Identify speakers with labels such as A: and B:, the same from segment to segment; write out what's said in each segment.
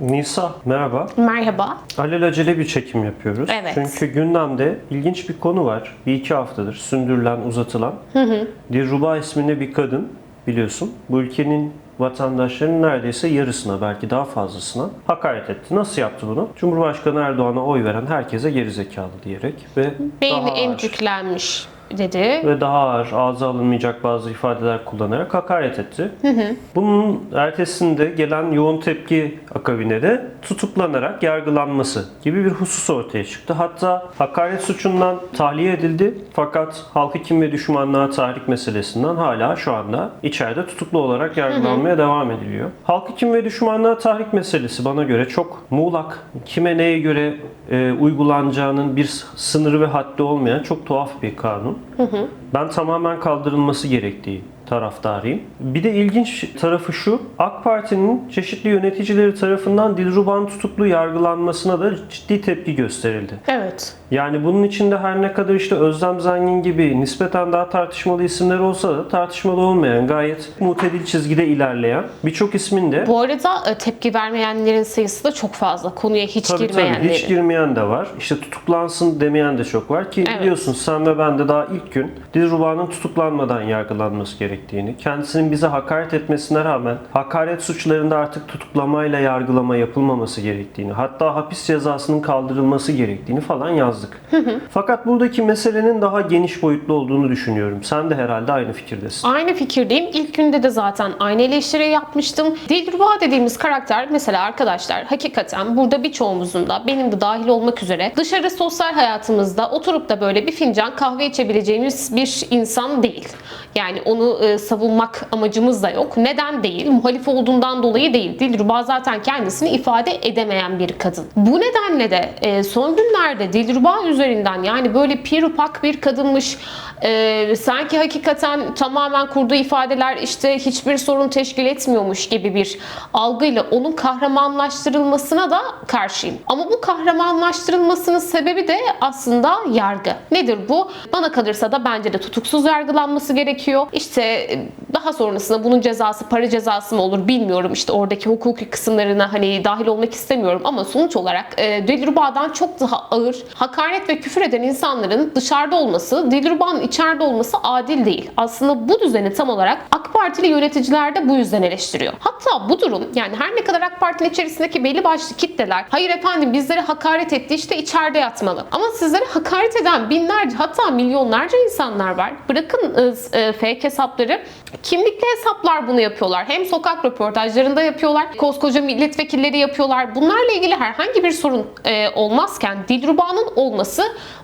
A: Nisa merhaba.
B: Merhaba.
A: Alelacele bir çekim yapıyoruz.
B: Evet.
A: Çünkü gündemde ilginç bir konu var. Bir iki haftadır sündürülen, uzatılan. Dilruba isminde bir kadın biliyorsun. Bu ülkenin vatandaşlarının neredeyse yarısına belki daha fazlasına hakaret etti. Nasıl yaptı bunu? Cumhurbaşkanı Erdoğan'a oy veren herkese gerizekalı diyerek ve
B: Beyni
A: daha ağır-
B: emcüklenmiş dedi.
A: ve daha ağır, ağza alınmayacak bazı ifadeler kullanarak hakaret etti. Bunun ertesinde gelen yoğun tepki akabine de tutuklanarak yargılanması gibi bir husus ortaya çıktı. Hatta hakaret suçundan tahliye edildi fakat halkı kim ve düşmanlığa tahrik meselesinden hala şu anda içeride tutuklu olarak yargılanmaya devam ediliyor. Halkı kim ve düşmanlığa tahrik meselesi bana göre çok muğlak, kime neye göre e, uygulanacağının bir sınırı ve haddi olmayan çok tuhaf bir kanun. Ben tamamen kaldırılması gerektiği taraftarıyım. Bir de ilginç tarafı şu, AK Parti'nin çeşitli yöneticileri tarafından Dilruban tutuklu yargılanmasına da ciddi tepki gösterildi.
B: Evet.
A: Yani bunun içinde her ne kadar işte Özlem Zengin gibi nispeten daha tartışmalı isimler olsa da tartışmalı olmayan, gayet mutedil çizgide ilerleyen birçok ismin de
B: Bu arada e, tepki vermeyenlerin sayısı da çok fazla. Konuya hiç
A: Tabii
B: girmeyenlerin.
A: tabii hiç girmeyen de var. İşte tutuklansın demeyen de çok var ki
B: Evet.
A: biliyorsun sen ve ben de daha ilk gün Dilruba'nın tutuklanmadan yargılanması gerektiğini, kendisinin bize hakaret etmesine rağmen hakaret suçlarında artık tutuklamayla yargılama yapılmaması gerektiğini, hatta hapis cezasının kaldırılması gerektiğini falan yazdık. Fakat buradaki meselenin daha geniş boyutlu olduğunu düşünüyorum. Sen de herhalde aynı fikirdesin.
B: Aynı fikirdeyim. İlk günde de zaten aynı eleştiri yapmıştım. Dilruba dediğimiz karakter mesela arkadaşlar hakikaten burada birçoğumuzun da benim de dahil olmak üzere dışarı sosyal hayatımızda oturup da böyle bir fincan kahve içebileceğimiz bir insan değil. Yani onu e, savunmak amacımız da yok. Neden değil? Muhalif olduğundan dolayı değil. Dilruba zaten kendisini ifade edemeyen bir kadın. Bu nedenle de e, son günlerde Dilruba üzerinden yani böyle pirupak bir kadınmış e, sanki hakikaten tamamen kurduğu ifadeler işte hiçbir sorun teşkil etmiyormuş gibi bir algıyla onun kahramanlaştırılmasına da karşıyım. Ama bu kahramanlaştırılmasının sebebi de aslında yargı. Nedir bu? Bana kalırsa da bence de tutuksuz yargılanması gerekiyor. İşte e, daha sonrasında bunun cezası para cezası mı olur bilmiyorum. İşte oradaki hukuki kısımlarına hani dahil olmak istemiyorum ama sonuç olarak e, Dilruba'dan çok daha ağır hakaret ve küfür eden insanların dışarıda olması, Dilruba'nın içeride olması adil değil. Aslında bu düzeni tam olarak AK Partili yöneticiler de bu yüzden eleştiriyor. Hatta bu durum yani her ne kadar AK Parti'nin içerisindeki belli başlı kitleler hayır efendim bizlere hakaret etti işte içeride yatmalı. Ama sizlere hakaret eden binlerce hatta milyonlarca insanlar var. Bırakın e, e, fake hesapları kimlikli hesaplar bunu yapıyorlar. Hem sokak röportajlarında yapıyorlar. Koskoca milletvekilleri yapıyorlar. Bunlarla ilgili herhangi bir sorun e, olmazken Dilruba'nın olması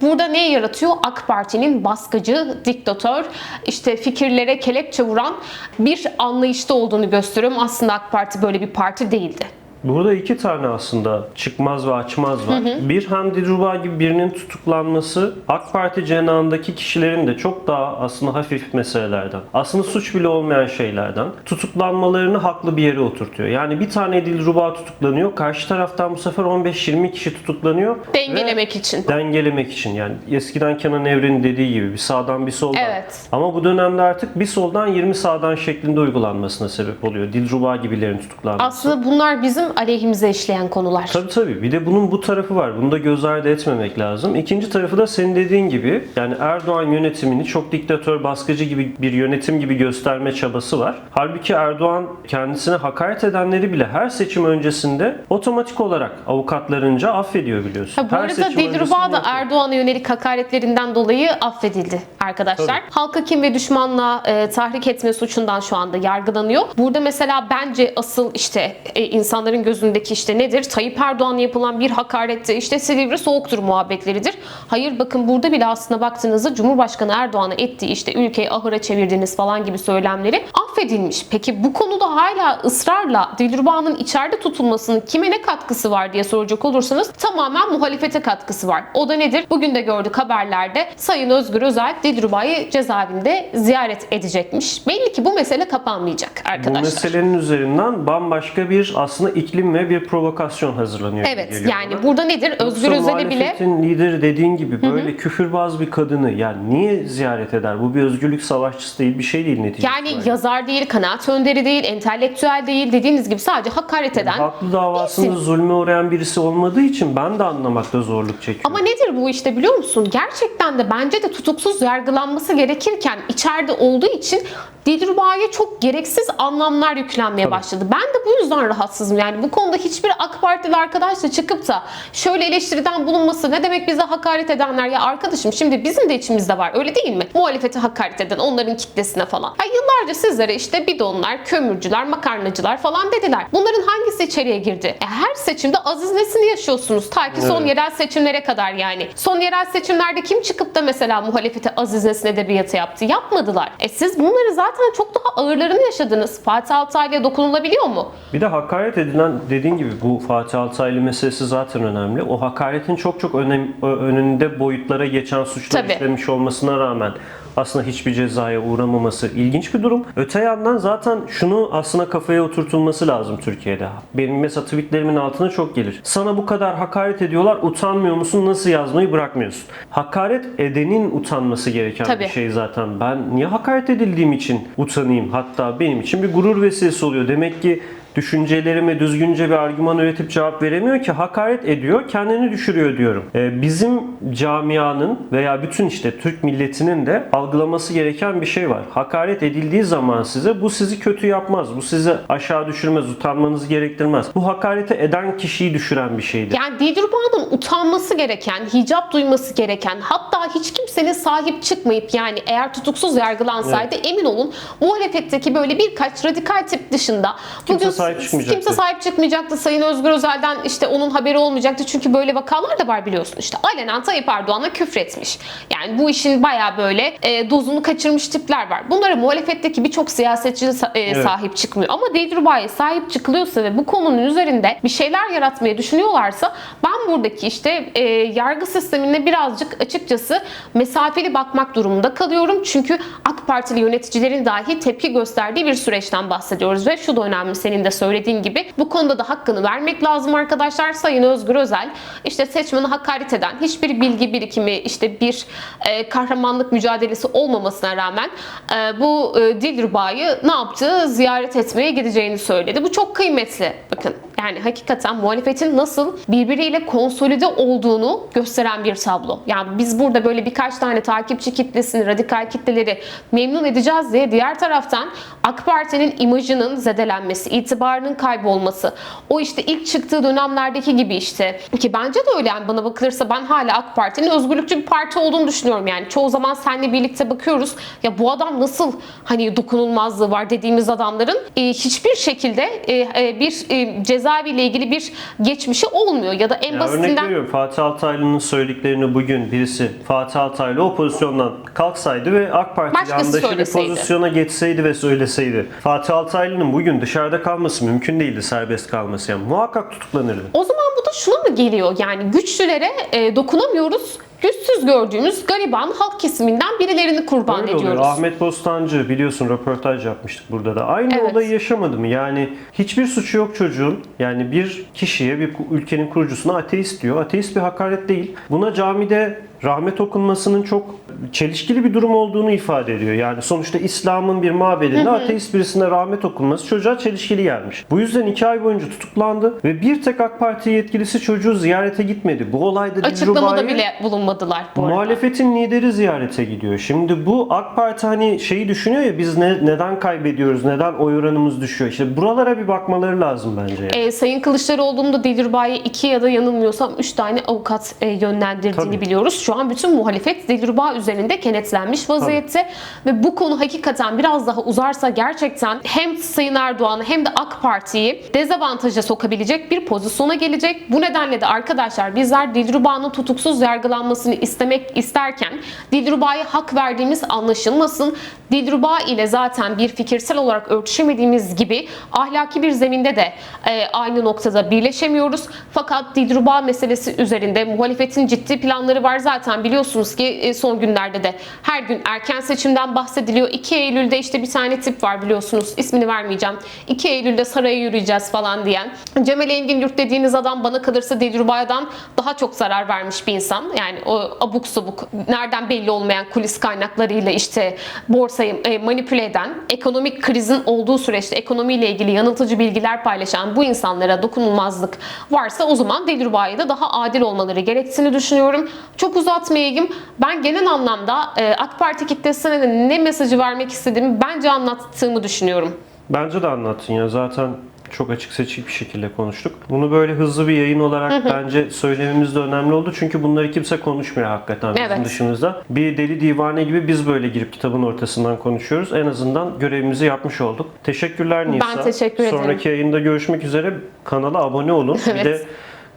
B: burada ne yaratıyor? AK Parti'nin baskıcı, diktatör, işte fikirlere kelepçe vuran bir anlayışta olduğunu gösteriyor. Aslında AK Parti böyle bir parti değildi.
A: Burada iki tane aslında çıkmaz ve açmaz var. Bir hem Dilruba gibi birinin tutuklanması AK Parti cenahındaki kişilerin de çok daha aslında hafif meselelerden, aslında suç bile olmayan şeylerden tutuklanmalarını haklı bir yere oturtuyor. Yani bir tane Dilruba tutuklanıyor, karşı taraftan bu sefer 15-20 kişi tutuklanıyor.
B: Dengelemek için.
A: Dengelemek için yani eskiden Kenan Evren'in dediği gibi bir sağdan bir soldan.
B: Evet.
A: Ama bu dönemde artık bir soldan 20 sağdan şeklinde uygulanmasına sebep oluyor. Dilruba gibilerin tutuklanması.
B: Aslında bunlar bizim aleyhimize işleyen konular.
A: Tabii tabii. Bir de bunun bu tarafı var. Bunu da göz ardı etmemek lazım. İkinci tarafı da senin dediğin gibi yani Erdoğan yönetimini çok diktatör, baskıcı gibi bir yönetim gibi gösterme çabası var. Halbuki Erdoğan kendisine hakaret edenleri bile her seçim öncesinde otomatik olarak avukatlarınca affediyor biliyorsun.
B: Ha, bu
A: her
B: arada Dilruba da. Erdoğan'a yönelik hakaretlerinden dolayı affedildi arkadaşlar.
A: Tabii.
B: Halka kim ve düşmanla e, tahrik etme suçundan şu anda yargılanıyor. Burada mesela bence asıl işte e, insanların gözündeki işte nedir? Tayyip Erdoğan'a yapılan bir hakaretti. İşte Silivri soğuktur muhabbetleridir. Hayır bakın burada bile aslında baktığınızda Cumhurbaşkanı Erdoğan'a ettiği işte ülkeyi ahıra çevirdiniz falan gibi söylemleri affedilmiş. Peki bu konuda hala ısrarla Dilruba'nın içeride tutulmasının kime ne katkısı var diye soracak olursanız tamamen muhalefete katkısı var. O da nedir? Bugün de gördük haberlerde Sayın Özgür Özel Dilruba'yı cezaevinde ziyaret edecekmiş. Belli ki bu mesele kapanmayacak
A: bu
B: arkadaşlar.
A: meselenin üzerinden bambaşka bir aslında iklim ve bir provokasyon hazırlanıyor.
B: Evet yani
A: bana.
B: burada nedir? Özgür Özel'i bile
A: lideri dediğin gibi böyle küfürbaz bir kadını yani niye ziyaret eder? Bu bir özgürlük savaşçısı değil bir şey değil neticede.
B: yani yazar yazar değil, kanaat önderi değil, entelektüel değil. Dediğiniz gibi sadece hakaret eden
A: Haklı davasında
B: birisi.
A: zulme uğrayan birisi olmadığı için ben de anlamakta zorluk çekiyorum.
B: Ama nedir bu işte biliyor musun? Gerçekten de bence de tutuksuz yargılanması gerekirken içeride olduğu için Dilruba'ya çok gereksiz anlamlar yüklenmeye başladı. Ben de bu yüzden rahatsızım. Yani bu konuda hiçbir AK Partili arkadaş da çıkıp da şöyle eleştiriden bulunması ne demek bize hakaret edenler ya arkadaşım şimdi bizim de içimizde var öyle değil mi? Muhalefete hakaret eden onların kitlesine falan. Ya yıllarca sizlere işte bidonlar, kömürcüler, makarnacılar falan dediler. Bunların hangisi içeriye girdi? E, her seçimde Aziz Nesin'i yaşıyorsunuz. Ta ki son
A: Evet.
B: yerel seçimlere kadar yani. Son yerel seçimlerde kim çıkıp da mesela muhalefete Aziz Nesin edebiyatı yaptı? Yapmadılar. E siz bunları zaten çok daha ağırlarını yaşadınız. Fatih Altaylı'ya dokunulabiliyor mu?
A: Bir de hakaret edilen dediğin gibi bu Fatih Altaylı meselesi zaten önemli. O hakaretin çok çok önem, önünde boyutlara geçen suçlar
B: Tabii.
A: işlemiş olmasına rağmen aslında hiçbir cezaya uğramaması ilginç bir durum. Öte yandan zaten şunu aslında kafaya oturtulması lazım Türkiye'de. Benim mesela tweetlerimin altına çok gelir. Sana bu kadar hakaret ediyorlar utanmıyor musun? Nasıl yazmayı bırakmıyorsun? Hakaret edenin utanması gereken
B: Tabii.
A: bir şey zaten. Ben niye hakaret edildiğim için utanayım? Hatta benim için bir gurur vesilesi oluyor. Demek ki düşüncelerime düzgünce bir argüman üretip cevap veremiyor ki hakaret ediyor, kendini düşürüyor diyorum. Ee, bizim camianın veya bütün işte Türk milletinin de algılaması gereken bir şey var. Hakaret edildiği zaman size bu sizi kötü yapmaz, bu sizi aşağı düşürmez, utanmanızı gerektirmez. Bu hakareti eden kişiyi düşüren bir şeydir.
B: Yani Dilruba'nın utanması gereken, hicap duyması gereken, hatta hiç kimsenin sahip çıkmayıp yani eğer tutuksuz yargılansaydı emin olun muhalefetteki böyle birkaç radikal tip dışında
A: Kimse sahip çıkmayacaktı.
B: Kimse sahip çıkmayacaktı. Sayın Özgür Özel'den işte onun haberi olmayacaktı. Çünkü böyle vakalar da var biliyorsun işte. Alenen Tayyip Erdoğan'a küfretmiş. Yani bu işin baya böyle e, dozunu kaçırmış tipler var. Bunlara muhalefetteki birçok siyasetçi e,
A: Evet.
B: sahip çıkmıyor. Ama Dilruba'ya sahip çıkılıyorsa ve bu konunun üzerinde bir şeyler yaratmayı düşünüyorlarsa ben buradaki işte e, yargı sistemine birazcık açıkçası mesafeli bakmak durumunda kalıyorum. Çünkü AK Partili yöneticilerin dahi tepki gösterdiği bir süreçten bahsediyoruz ve şu da önemli senin de söylediğin gibi bu konuda da hakkını vermek lazım arkadaşlar. Sayın Özgür Özel işte seçmeni hakaret eden hiçbir bilgi birikimi işte bir e, kahramanlık mücadelesi olmamasına rağmen e, bu e, Dilruba'yı ne yaptı? Ziyaret etmeye gideceğini söyledi. Bu çok kıymetli. Bakın yani hakikaten muhalefetin nasıl birbiriyle konsolide olduğunu gösteren bir tablo. Yani biz burada böyle birkaç tane takipçi kitlesini, radikal kitleleri memnun edeceğiz diye diğer taraftan AK Parti'nin imajının zedelenmesi, itibarının kaybolması, o işte ilk çıktığı dönemlerdeki gibi işte ki bence de öyle yani bana bakılırsa ben hala AK Parti'nin özgürlükçü bir parti olduğunu düşünüyorum yani. Çoğu zaman seninle birlikte bakıyoruz ya bu adam nasıl hani dokunulmazlığı var dediğimiz adamların e, hiçbir şekilde e, e, bir e, cezaeviyle ilgili bir geçmişi olmuyor ya da en
A: Ya örnek
B: basitinden
A: veriyorum Fatih Altaylı'nın söylediklerini bugün birisi Fatih Altaylı o pozisyondan kalksaydı ve AK Parti
B: Başkası
A: yandaşı bir
B: söyleseydi.
A: pozisyona geçseydi ve söyleseydi. Fatih Altaylı'nın bugün dışarıda kalması mümkün değildi serbest kalması yani muhakkak tutuklanırdı.
B: O zaman bu da şuna mı geliyor? Yani güçlülere e, dokunamıyoruz. Güçsüz gördüğümüz gariban halk kesiminden birilerini kurban
A: Öyle oluyor.
B: ediyoruz.
A: Ahmet Bostancı biliyorsun röportaj yapmıştık burada da. Aynı
B: Evet.
A: olayı yaşamadı mı? Yani hiçbir suçu yok çocuğun. Yani bir kişiye, bir ülkenin kurucusuna ateist diyor. Ateist bir hakaret değil. Buna camide rahmet okunmasının çok çelişkili bir durum olduğunu ifade ediyor. Yani sonuçta İslam'ın bir mabedinde ateist birisine rahmet okunması çocuğa çelişkili gelmiş. Bu yüzden iki ay boyunca tutuklandı ve bir tek AK Parti yetkilisi çocuğu ziyarete gitmedi. Bu olayda
B: Açıklamada bile bulunmadılar bu arada.
A: Muhalefetin lideri ziyarete gidiyor. Şimdi bu AK Parti hani şeyi düşünüyor ya biz ne, neden kaybediyoruz, neden oy oranımız düşüyor. İşte buralara bir bakmaları lazım bence. yani.
B: E, Sayın Kılıçdaroğlu'nun da Dilruba'ya iki ya da yanılmıyorsam üç tane avukat e, yönlendirdiğini
A: Tabii.
B: biliyoruz. Şu an bütün muhalefet Dilruba üzerinde kenetlenmiş vaziyette ve bu konu hakikaten biraz daha uzarsa gerçekten hem Sayın Erdoğan'ı hem de AK Parti'yi dezavantaja sokabilecek bir pozisyona gelecek. Bu nedenle de arkadaşlar bizler Dilruba'nın tutuksuz yargılanmasını istemek isterken Dilruba'ya hak verdiğimiz anlaşılmasın. Dilruba ile zaten bir fikirsel olarak örtüşemediğimiz gibi ahlaki bir zeminde de e, aynı noktada birleşemiyoruz. Fakat Dilruba meselesi üzerinde muhalefetin ciddi planları var. Zaten zaten biliyorsunuz ki e, son günlerde de her gün erken seçimden bahsediliyor. 2 Eylül'de işte bir tane tip var biliyorsunuz. ismini vermeyeceğim. 2 Eylül'de saraya yürüyeceğiz falan diyen. Cemal Engin Yurt dediğiniz adam bana kalırsa Dilruba'dan daha çok zarar vermiş bir insan. Yani o abuk subuk nereden belli olmayan kulis kaynaklarıyla işte borsayı e, manipüle eden, ekonomik krizin olduğu süreçte ekonomiyle ilgili yanıltıcı bilgiler paylaşan bu insanlara dokunulmazlık varsa o zaman Dilruba'ya da daha adil olmaları gerektiğini düşünüyorum. Çok uzatmayayım. Ben genel anlamda e, AK Parti kitlesine ne mesajı vermek istediğimi bence anlattığımı düşünüyorum.
A: Bence de anlattın ya zaten çok açık seçik bir şekilde konuştuk. Bunu böyle hızlı bir yayın olarak bence söylememiz de önemli oldu. Çünkü bunları kimse konuşmuyor hakikaten bizim
B: Evet.
A: dışımızda. Bir deli divane gibi biz böyle girip kitabın ortasından konuşuyoruz. En azından görevimizi yapmış olduk. Teşekkürler Nisa.
B: teşekkür ederim.
A: Sonraki yayında görüşmek üzere. Kanala abone olun. Bir
B: Evet.
A: de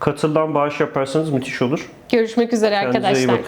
A: katıldan bağış yaparsanız müthiş olur.
B: Görüşmek üzere
A: Kendinize
B: arkadaşlar.